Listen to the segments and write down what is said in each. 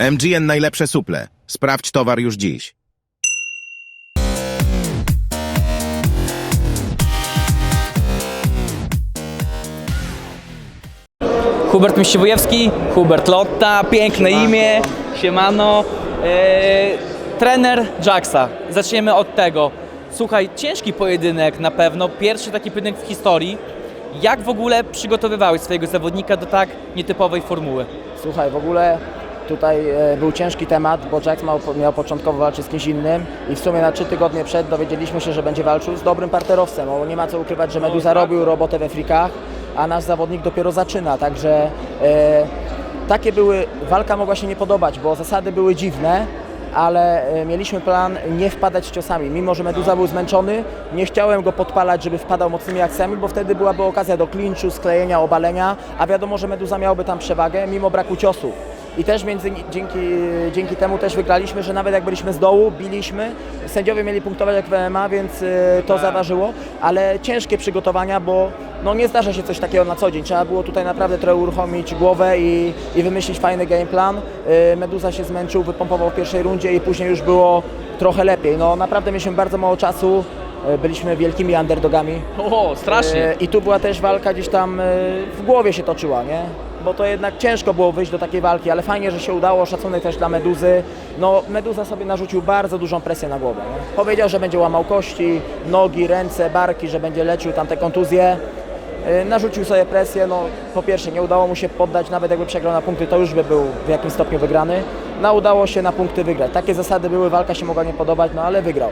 MGN najlepsze suple. Sprawdź towar już dziś. Hubert Miściwojewski, Hubert Lotta, piękne imię, siemano. Eee, trener Jacksa, zaczniemy od tego. Słuchaj, ciężki pojedynek na pewno, pierwszy taki pojedynek w historii. Jak w ogóle przygotowywałeś swojego zawodnika do tak nietypowej formuły? Słuchaj, w ogóle tutaj e, był ciężki temat, bo Jax miał, miał początkowo walczyć z kimś innym i w sumie na trzy tygodnie przed dowiedzieliśmy się, że będzie walczył z dobrym parterowcem, bo nie ma co ukrywać, że Meduza robił robotę we frikach, a nasz zawodnik dopiero zaczyna, także e, takie były, walka mogła się nie podobać, bo zasady były dziwne, ale e, mieliśmy plan nie wpadać ciosami. Mimo, że Meduza był zmęczony, nie chciałem go podpalać, żeby wpadał mocnymi akcjami, bo wtedy byłaby okazja do klinczu, sklejenia, obalenia, a wiadomo, że Meduza miałby tam przewagę mimo braku ciosów. I też między, dzięki, dzięki temu też wygraliśmy, że nawet jak byliśmy z dołu, biliśmy, sędziowie mieli punktować jak w MMA, więc e, to zaważyło, ale ciężkie przygotowania, bo no nie zdarza się coś takiego na co dzień. Trzeba było tutaj naprawdę trochę uruchomić głowę i, i wymyślić fajny game plan. E, Meduza się zmęczył, wypompował w pierwszej rundzie i później już było trochę lepiej. No naprawdę mieliśmy bardzo mało czasu, e, byliśmy wielkimi underdogami. O, strasznie. E, I tu była też walka gdzieś tam e, w głowie się toczyła, nie? Bo to jednak ciężko było wyjść do takiej walki, ale fajnie, że się udało. Szacunek też dla Meduzy. No, Meduza sobie narzucił bardzo dużą presję na głowę. Nie? Powiedział, że będzie łamał kości, nogi, ręce, barki, że będzie leczył tam te kontuzje. E, Narzucił sobie presję, no po pierwsze nie udało mu się poddać, nawet jakby przegrał na punkty, to już by był w jakimś stopniu wygrany. No udało się na punkty wygrać. Takie zasady były, walka się mogła nie podobać, no ale wygrał.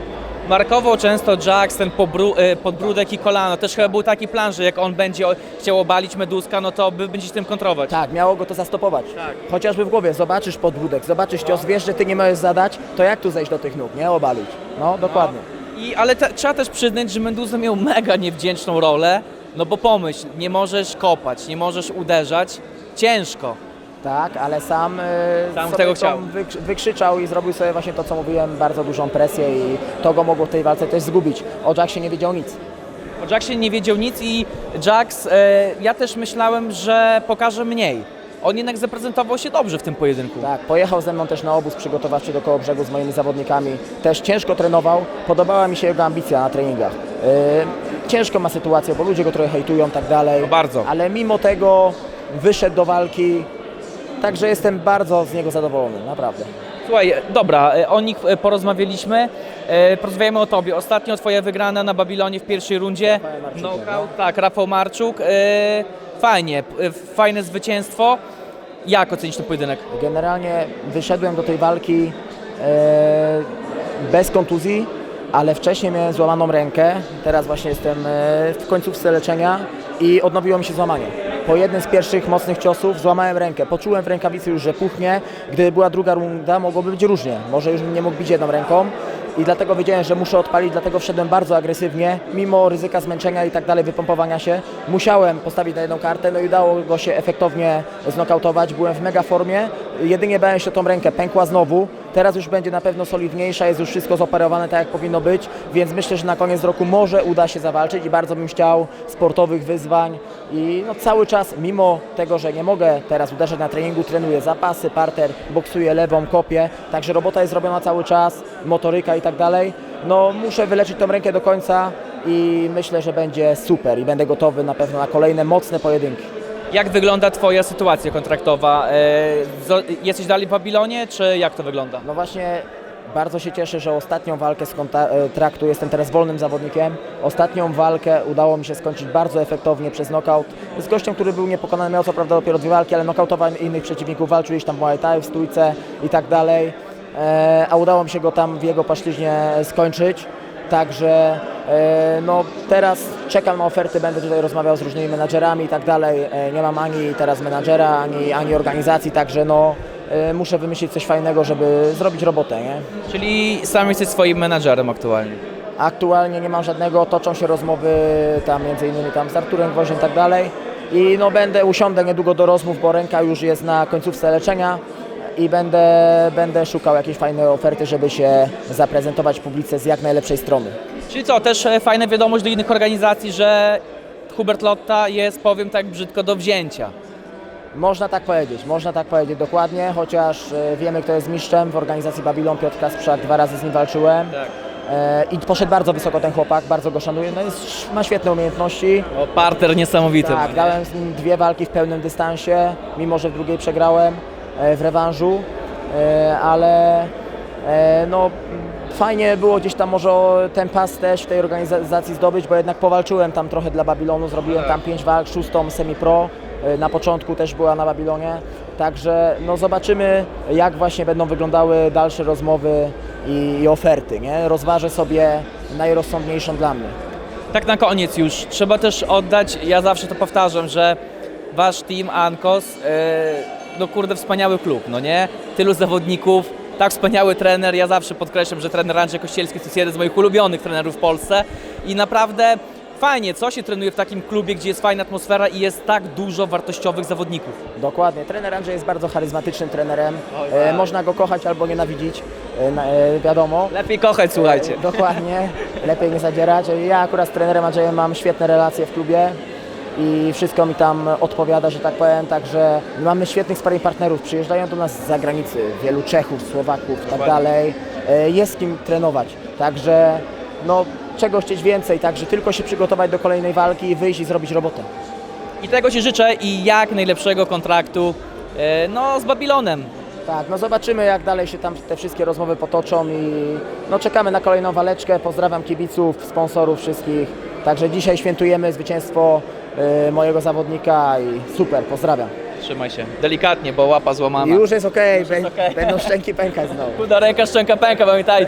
Markował często Jax ten e, podbródek i kolano. Też chyba był taki plan, że jak on będzie chciał obalić Meduska, no to by będzie tym kontrować. Tak, miało go to zastopować. Tak. Chociażby w głowie, zobaczysz podbródek, zobaczysz cios, wiesz, że ty nie możesz zadać, to jak tu zejść do tych nóg, nie? Obalić. No, dokładnie. I, ale te, trzeba też przyznać, że Meduza miał mega niewdzięczną rolę, no bo pomyśl, nie możesz kopać, nie możesz uderzać, ciężko. Tak, ale sam, e, Sam tego chciał. wyk- wykrzyczał i zrobił sobie właśnie to, co mówiłem, bardzo dużą presję i to go mogło w tej walce też zgubić. O Jacksie nie wiedział nic. O Jacksie nie wiedział nic i Jax, e, ja też myślałem, że pokaże mniej. On jednak zaprezentował się dobrze w tym pojedynku. Tak, pojechał ze mną też na obóz przygotowawczy do Kołobrzegu z moimi zawodnikami. Też ciężko trenował, podobała mi się jego ambicja na treningach. E, ciężko ma sytuację, bo ludzie go trochę hejtują, tak dalej. No bardzo. Ale mimo tego wyszedł do walki, także jestem bardzo z niego zadowolony, naprawdę. Słuchaj, dobra, e, o nich e, porozmawialiśmy. E, Porozmawiamy o tobie. Ostatnio twoja wygrana na Babilonie w pierwszej rundzie. Marczukiem, Knockout, tak, Rafał Marczuk. Fajnie, fajne zwycięstwo. Jak ocenić ten pojedynek? Generalnie wyszedłem do tej walki bez kontuzji, ale wcześniej miałem złamaną rękę. Teraz właśnie jestem w końcówce leczenia i odnowiło mi się złamanie. Po jednym z pierwszych mocnych ciosów złamałem rękę. Poczułem w rękawicy już, że puchnie. Gdyby była druga runda, mogłoby być różnie. Może już nie mógł bić jedną ręką. I dlatego wiedziałem, że muszę odpalić, dlatego wszedłem bardzo agresywnie, mimo ryzyka zmęczenia i tak dalej, wypompowania się. Musiałem postawić na jedną kartę, no i udało go się efektownie znokautować. Byłem w mega formie, jedynie bałem się tą rękę, pękła znowu. Teraz już będzie na pewno solidniejsza, jest już wszystko zoperowane tak, jak powinno być, więc myślę, że na koniec roku może uda się zawalczyć i bardzo bym chciał sportowych wyzwań. I no, cały czas, mimo tego, że nie mogę teraz uderzać na treningu, trenuję zapasy, parter, boksuję lewą, kopię, także robota jest robiona cały czas, motoryka i tak dalej. No muszę wyleczyć tą rękę do końca i myślę, że będzie super i będę gotowy na pewno na kolejne mocne pojedynki. Jak wygląda twoja sytuacja kontraktowa? E, Jesteś dalej w Babilonie, czy jak to wygląda? No właśnie bardzo się cieszę, że ostatnią walkę z kontraktu jestem teraz wolnym zawodnikiem. Ostatnią walkę udało mi się skończyć bardzo efektownie przez knockout z gościem, który był niepokonany, miał co prawda dopiero dwie walki, ale knockoutował innych przeciwników, walczył tam w Muay Thai, w stójce i tak dalej. E, a udało mi się go tam w jego płaszczyźnie skończyć. Także e, no, teraz czekam na oferty, będę tutaj rozmawiał z różnymi menadżerami i tak dalej. E, nie mam ani teraz menadżera, ani, ani organizacji, także no, e, muszę wymyślić coś fajnego, żeby zrobić robotę. Nie? Czyli sam jesteś swoim menadżerem aktualnie. Aktualnie nie mam żadnego, toczą się rozmowy tam między innymi tam z Arturem Gwoździem i tak dalej. I no będę, usiądę niedługo do rozmów, bo ręka już jest na końcówce leczenia i będę, będę szukał jakiejś fajnej oferty, żeby się zaprezentować publice z jak najlepszej strony. Czyli co, też e, fajna wiadomość do innych organizacji, że Hubert Lotta jest, powiem tak brzydko, do wzięcia. Można tak powiedzieć, można tak powiedzieć dokładnie, chociaż e, wiemy kto jest mistrzem w organizacji Babylon, Piotr Kasprzak, dwa razy z nim walczyłem. Tak. E, I poszedł bardzo wysoko ten chłopak, bardzo go szanuję, no jest, ma świetne umiejętności. O, parter niesamowity. Tak, dałem z nim dwie walki w pełnym dystansie, mimo że w drugiej przegrałem w rewanżu, e, ale e, no, fajnie było gdzieś tam może ten pas też w tej organizacji zdobyć, bo jednak powalczyłem tam trochę dla Babilonu, zrobiłem tam pięć walk, szóstą semi-pro, e, na początku też była na Babilonie, także no zobaczymy jak właśnie będą wyglądały dalsze rozmowy i, i oferty, nie? Rozważę sobie najrozsądniejszą dla mnie. Tak na koniec już, trzeba też oddać, ja zawsze to powtarzam, że wasz team Ankos, yy, no kurde, wspaniały klub, no nie? Tylu zawodników, tak wspaniały trener, ja zawsze podkreślam, że trener Andrzej Kościelski to jest jeden z moich ulubionych trenerów w Polsce i naprawdę fajnie, co się trenuje w takim klubie, gdzie jest fajna atmosfera i jest tak dużo wartościowych zawodników. Dokładnie. Trener Andrzej jest bardzo charyzmatycznym trenerem. Oj, E, tak. można go kochać albo nienawidzić, e, e, wiadomo. Lepiej kochać, słuchajcie. E, Dokładnie. Lepiej nie zadzierać. Ja akurat z trenerem Andrzejem mam świetne relacje w klubie i wszystko mi tam odpowiada, że tak powiem. Także mamy świetnych sparring partnerów. Przyjeżdżają do nas z zagranicy. Wielu Czechów, Słowaków i tak dalej. E, Jest z kim trenować. Także no, czego chcieć więcej. Także tylko się przygotować do kolejnej walki, wyjść i zrobić robotę. I tego Ci życzę i jak najlepszego kontraktu, yy, no z Babilonem. Tak, no zobaczymy jak dalej się tam te wszystkie rozmowy potoczą i no czekamy na kolejną waleczkę. Pozdrawiam kibiców, sponsorów wszystkich. Także dzisiaj świętujemy zwycięstwo mojego zawodnika i super, pozdrawiam. Trzymaj się, delikatnie, bo łapa złamana. już jest okej, jest okej. będą szczęki pękać znowu. Chuda ręka, szczęka pęka, pamiętajcie.